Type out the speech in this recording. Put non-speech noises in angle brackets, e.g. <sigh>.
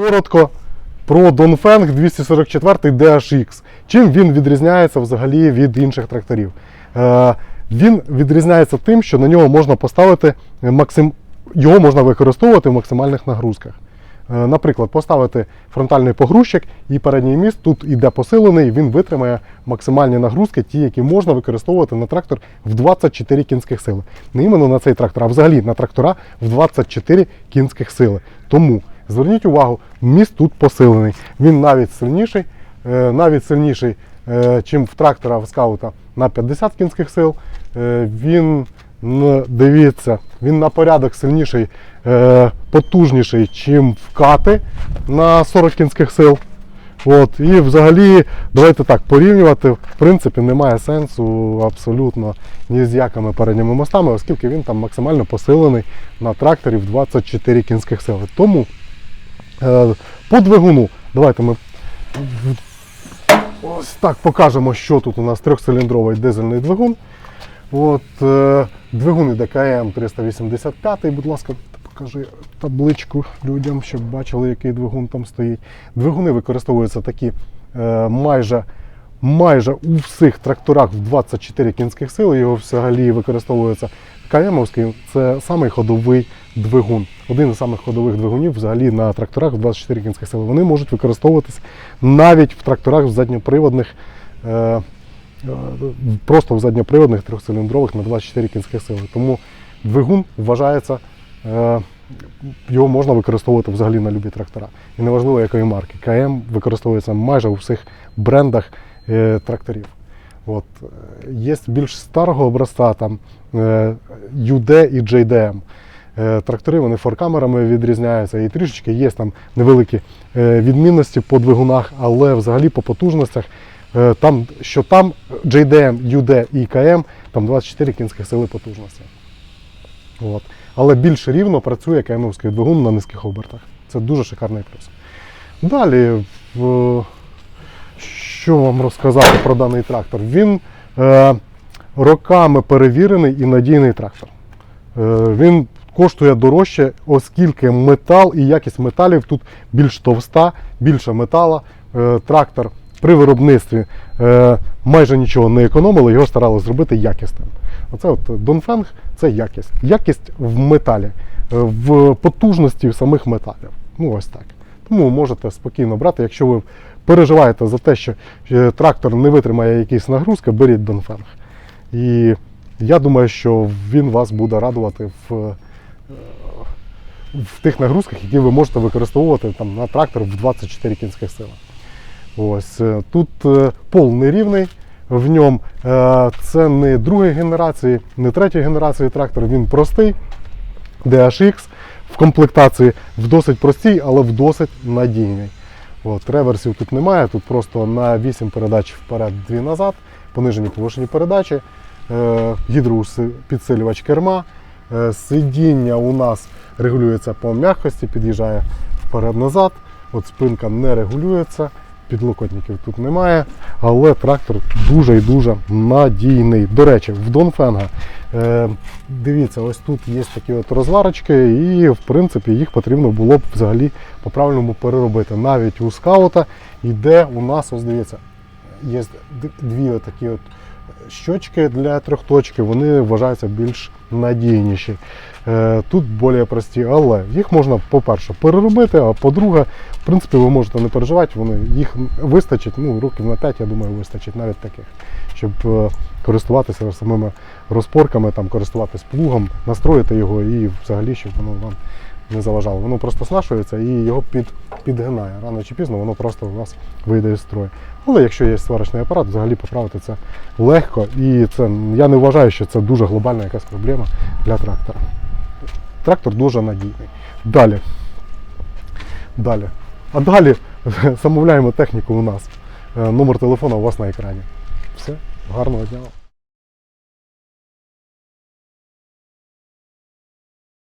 коротко про Dongfeng 244 DHX. Чим він відрізняється взагалі від інших тракторів? Е, він відрізняється тим, що на нього можна поставити максим... його можна використовувати в максимальних нагрузках. Е, Наприклад, поставити фронтальний погрузчик і передній міст тут іде посилений, він витримає максимальні нагрузки, ті, які можна використовувати на трактор в 24 кінських сили. Не іменно на цей трактор, а взагалі на трактора в 24 кінських сили. Тому зверніть увагу, міст тут посилений. Він навіть сильніший, е, навіть сильніший, е, чим в трактора в скаута на 50 кінських сил. Е, Він дивіться, він на порядок сильніший, потужніший, чим в кати на 40 кінських сил. От, і взагалі, давайте так порівнювати, в принципі, немає сенсу абсолютно ні з якими передніми мостами, оскільки він там максимально посилений на тракторі в 24 кінських сили. Тому по двигуну, давайте ми ось так покажемо, що тут у нас трьохциліндровий дизельний двигун. От, е, двигун іде КМ 385, будь ласка, покажи табличку людям, щоб бачили, який двигун там стоїть. Двигуни використовуються такі е, майже, майже у всіх тракторах в 24 кінських сили. Його взагалі використовується КМовський. Це самий ходовий двигун. Один із самих ходових двигунів взагалі на тракторах в 24 кінських сили. Вони можуть використовуватись навіть в тракторах задньоприводних. Е, е, просто в задньоприводних трьохциліндрових на 24 кінських сили. Тому двигун вважається, е, його можна використовувати взагалі на любі трактора. І неважливо якої марки. КМ використовується майже у всіх брендах тракторів. От. е, Є більш старого образця, там е, UD і JDM. Е, Трактори вони форкамерами відрізняються і трішечки є там невеликі е, відмінності по двигунах, але взагалі по потужностях Е, Там, що там JDM, UD і КМ, там 24 кінських сили потужності. От. Але більш рівно працює КМовський двигун на низьких обертах. Це дуже шикарний плюс. Далі, що вам розказати про даний трактор? Він е, роками перевірений і надійний трактор. Е, він коштує дорожче, оскільки метал і якість металів тут більш товста, більше метала. Е, трактор при виробництві е, майже нічого не економили, його старалися зробити якісним. Оце от Донфенг це якість. Якість в металі, е, в потужності самих металів. Ну ось так. Тому можете спокійно брати, якщо ви переживаєте за те, що е, трактор не витримає якісь нагрузки, беріть Донфенг. І я думаю, що він вас буде радувати в, е, в тих нагрузках, які ви можете використовувати там, на трактор в 24 кінських сили. Ось е, тут пол нерівний. В ньому це не другої генерації, не третьої генерації трактор, він простий. DHX комплектації в досить простій, але в досить надійній. От, реверсів тут немає, тут просто на 8 передач вперед, 2 назад, понижені повишені передачі, е, гідропідсилювач керма, е, сидіння у нас регулюється по м'якості, під'їжджає вперед-назад, от спинка не регулюється, підлокотників тут немає, але трактор дуже і дуже надійний. До речі, в Донфенга е, дивіться, ось тут є такі от розварочки, і в принципі їх потрібно було б взагалі по-правильному переробити. Навіть у скаута йде у нас, ось дивіться, є дві такі от щочки для трьохточки, вони вважаються більш надійніші. Е, Тут більш прості, але їх можна, по-перше, переробити, а по-друге, в принципі, ви можете не переживати, вони, їх вистачить, ну, років на 5, я думаю, вистачить навіть таких, щоб е, користуватися самими розпорками, там, користуватись плугом, настроїти його і взагалі, щоб воно вам не заважало. Воно просто снашується і його під, підгинає. Рано чи пізно воно просто у вас вийде із строю. Але якщо є сварочний апарат, взагалі поправити це легко. І це, я не вважаю, що це дуже глобальна якась проблема для трактора. Трактор дуже надійний. Далі. Далі. А далі <laughs> замовляємо техніку у нас. Е, Номер телефона у вас на екрані. Все, гарного дня.